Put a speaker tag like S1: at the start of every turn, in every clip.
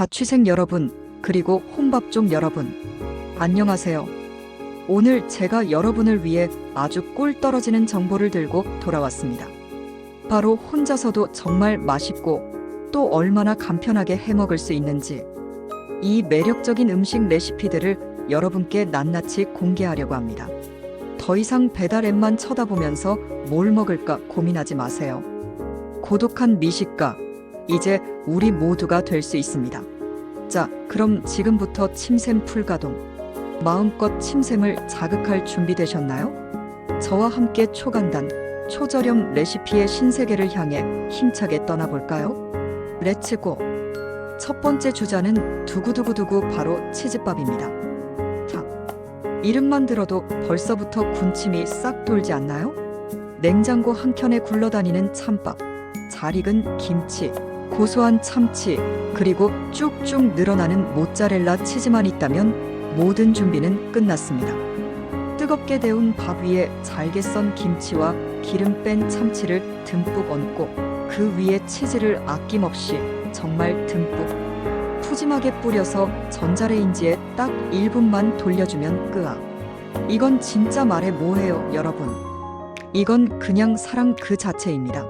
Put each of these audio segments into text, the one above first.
S1: 자취생 여러분, 그리고 혼밥족 여러분, 안녕하세요. 오늘 제가 여러분을 위해 아주 꿀 떨어지는 정보를 들고 돌아왔습니다. 바로 혼자서도 정말 맛있고 또 얼마나 간편하게 해 먹을 수 있는지 이 매력적인 음식 레시피들을 여러분께 낱낱이 공개하려고 합니다. 더 이상 배달 앱만 쳐다보면서 뭘 먹을까 고민하지 마세요. 고독한 미식가, 이제 우리 모두가 될 수 있습니다. 자, 그럼 지금부터 침샘 풀가동. 마음껏 침샘을 자극할 준비 되셨나요? 저와 함께 초간단, 초저렴 레시피의 신세계를 향해 힘차게 떠나볼까요? 렛츠고! 첫 번째 주자는 두구두구두구 바로 치즈밥입니다. 자, 이름만 들어도 벌써부터 군침이 싹 돌지 않나요? 냉장고 한켠에 굴러다니는 참밥, 잘 익은 김치, 고소한 참치, 그리고 쭉쭉 늘어나는 모짜렐라 치즈만 있다면 모든 준비는 끝났습니다. 뜨겁게 데운 밥 위에 잘게 썬 김치와 기름 뺀 참치를 듬뿍 얹고 그 위에 치즈를 아낌없이 정말 듬뿍 푸짐하게 뿌려서 전자레인지에 딱 1분만 돌려주면 끄아. 이건 진짜 말해 뭐해요, 여러분. 이건 그냥 사랑 그 자체입니다.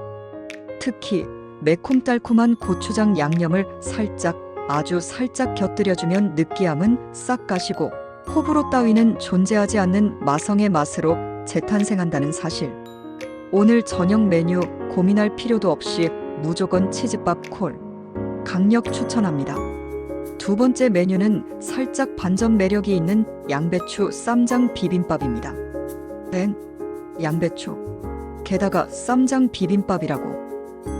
S1: 특히 매콤달콤한 고추장 양념을 살짝 아주 살짝 곁들여주면 느끼함은 싹 가시고 호불호 따위는 존재하지 않는 마성의 맛으로 재탄생한다는 사실. 오늘 저녁 메뉴 고민할 필요도 없이 무조건 치즈밥 콜. 강력 추천합니다. 두 번째 메뉴는 살짝 반전 매력이 있는 양배추 쌈장 비빔밥입니다. 벤, 양배추. 게다가 쌈장 비빔밥이라고.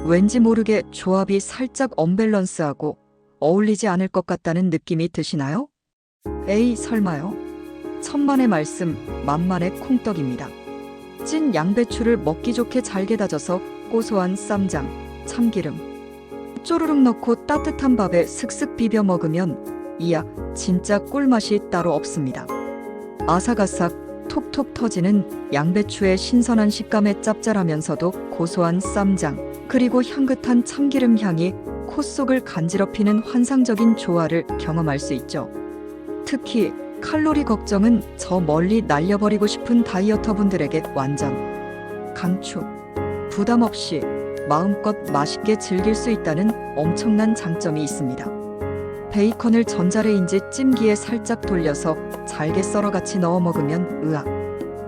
S1: 왠지 모르게 조합이 살짝 언밸런스하고 어울리지 않을 것 같다는 느낌이 드시나요? 에이, 설마요. 천만의 말씀, 만만의 콩떡입니다. 찐 양배추를 먹기 좋게 잘게 다져서 고소한 쌈장, 참기름, 쪼르륵 넣고 따뜻한 밥에 슥슥 비벼 먹으면 이야, 진짜 꿀맛이 따로 없습니다. 아삭아삭, 톡톡 터지는 양배추의 신선한 식감에 짭짤하면서도 고소한 쌈장, 그리고 향긋한 참기름 향이 코 속을 간지럽히는 환상적인 조화를 경험할 수 있죠. 특히 칼로리 걱정은 저 멀리 날려버리고 싶은 다이어터 분들에게 완전 강추. 부담 없이 마음껏 맛있게 즐길 수 있다는 엄청난 장점이 있습니다. 베이컨을 전자레인지 찜기에 살짝 돌려서 잘게 썰어 같이 넣어 먹으면 으악.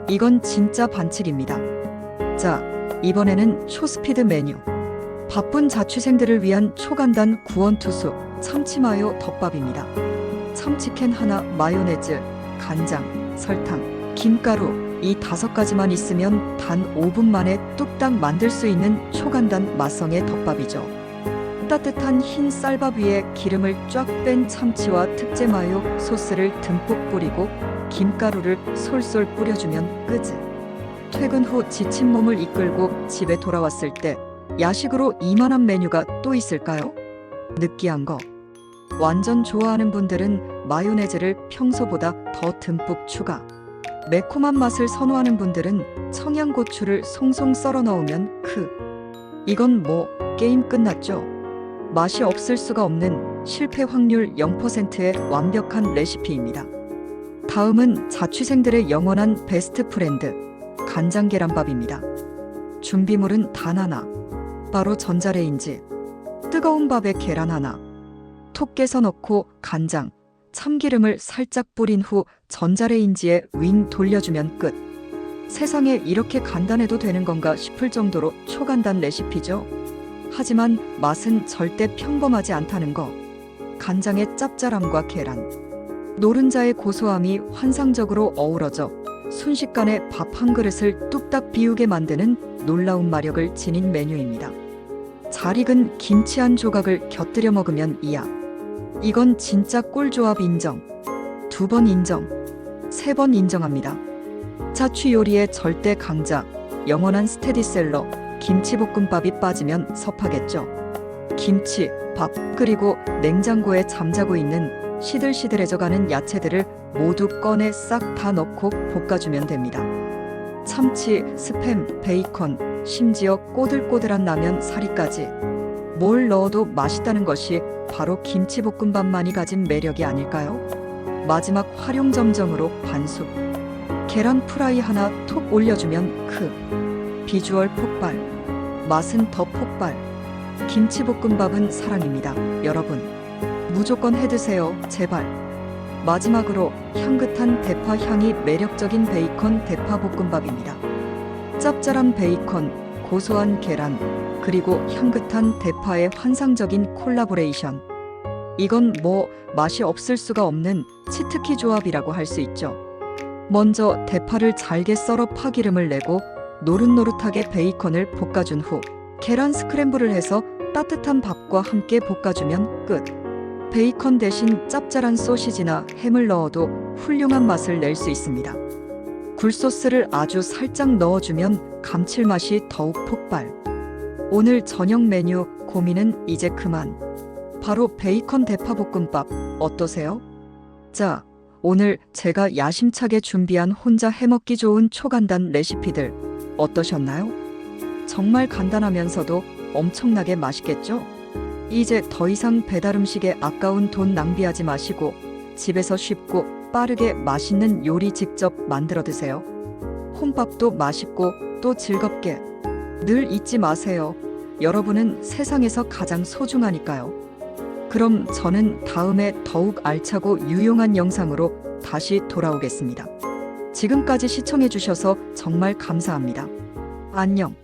S1: 이건 진짜 반칙입니다. 자, 이번에는 초스피드 메뉴. 바쁜 자취생들을 위한 초간단 구원투수 참치마요 덮밥입니다. 참치캔 하나, 마요네즈, 간장, 설탕, 김가루 이 다섯 가지만 있으면 단 5분 만에 뚝딱 만들 수 있는 초간단 맛성의 덮밥이죠. 따뜻한 흰 쌀밥 위에 기름을 쫙 뺀 참치와 특제 마요 소스를 듬뿍 뿌리고 김가루를 솔솔 뿌려주면 끝. 퇴근 후 지친 몸을 이끌고 집에 돌아왔을 때 야식으로 이만한 메뉴가 또 있을까요? 느끼한 거. 완전 좋아하는 분들은 마요네즈를 평소보다 더 듬뿍 추가. 매콤한 맛을 선호하는 분들은 청양고추를 송송 썰어 넣으면 크. 이건 뭐 게임 끝났죠? 맛이 없을 수가 없는 실패 확률 0%의 완벽한 레시피입니다. 다음은 자취생들의 영원한 베스트 프렌드 간장 계란밥입니다. 준비물은 단 하나. 바로 전자레인지. 뜨거운 밥에 계란 하나. 톡 깨서 넣고 간장, 참기름을 살짝 뿌린 후 전자레인지에 윙 돌려주면 끝. 세상에 이렇게 간단해도 되는 건가 싶을 정도로 초간단 레시피죠. 하지만 맛은 절대 평범하지 않다는 거. 간장의 짭짤함과 계란, 노른자의 고소함이 환상적으로 어우러져 순식간에 밥 한 그릇을 뚝딱 비우게 만드는 놀라운 마력을 지닌 메뉴입니다. 잘 익은 김치 한 조각을 곁들여 먹으면 이야. 이건 진짜 꿀조합 인정. 두 번 인정. 세 번 인정합니다. 자취 요리의 절대 강자, 영원한 스테디셀러, 김치볶음밥이 빠지면 섭하겠죠. 김치, 밥, 그리고 냉장고에 잠자고 있는 시들시들해져가는 야채들을 모두 꺼내 싹 다 넣고 볶아주면 됩니다. 참치, 스팸, 베이컨, 심지어 꼬들꼬들한 라면 사리까지 뭘 넣어도 맛있다는 것이 바로 김치볶음밥만이 가진 매력이 아닐까요? 마지막 활용점정으로 반숙. 계란 프라이 하나 톡 올려주면 크. 비주얼 폭발. 맛은 더 폭발. 김치볶음밥은 사랑입니다. 여러분. 무조건 해드세요. 제발. 마지막으로 향긋한 대파 향이 매력적인 베이컨 대파 볶음밥입니다. 짭짤한 베이컨, 고소한 계란, 그리고 향긋한 대파의 환상적인 콜라보레이션. 이건 뭐 맛이 없을 수가 없는 치트키 조합이라고 할 수 있죠. 먼저 대파를 잘게 썰어 파기름을 내고 노릇노릇하게 베이컨을 볶아준 후 계란 스크램블을 해서 따뜻한 밥과 함께 볶아주면 끝. 베이컨 대신 짭짤한 소시지나 햄을 넣어도 훌륭한 맛을 낼 수 있습니다. 굴소스를 아주 살짝 넣어주면 감칠맛이 더욱 폭발. 오늘 저녁 메뉴 고민은 이제 그만. 바로 베이컨 대파볶음밥 어떠세요? 자, 오늘 제가 야심차게 준비한 혼자 해먹기 좋은 초간단 레시피들 어떠셨나요? 정말 간단하면서도 엄청나게 맛있겠죠? 이제 더 이상 배달 음식에 아까운 돈 낭비하지 마시고 집에서 쉽고 빠르게 맛있는 요리 직접 만들어 드세요. 혼밥도 맛있고 또 즐겁게 늘 잊지 마세요. 여러분은 세상에서 가장 소중하니까요. 그럼 저는 다음에 더욱 알차고 유용한 영상으로 다시 돌아오겠습니다. 지금까지 시청해주셔서 정말 감사합니다. 안녕.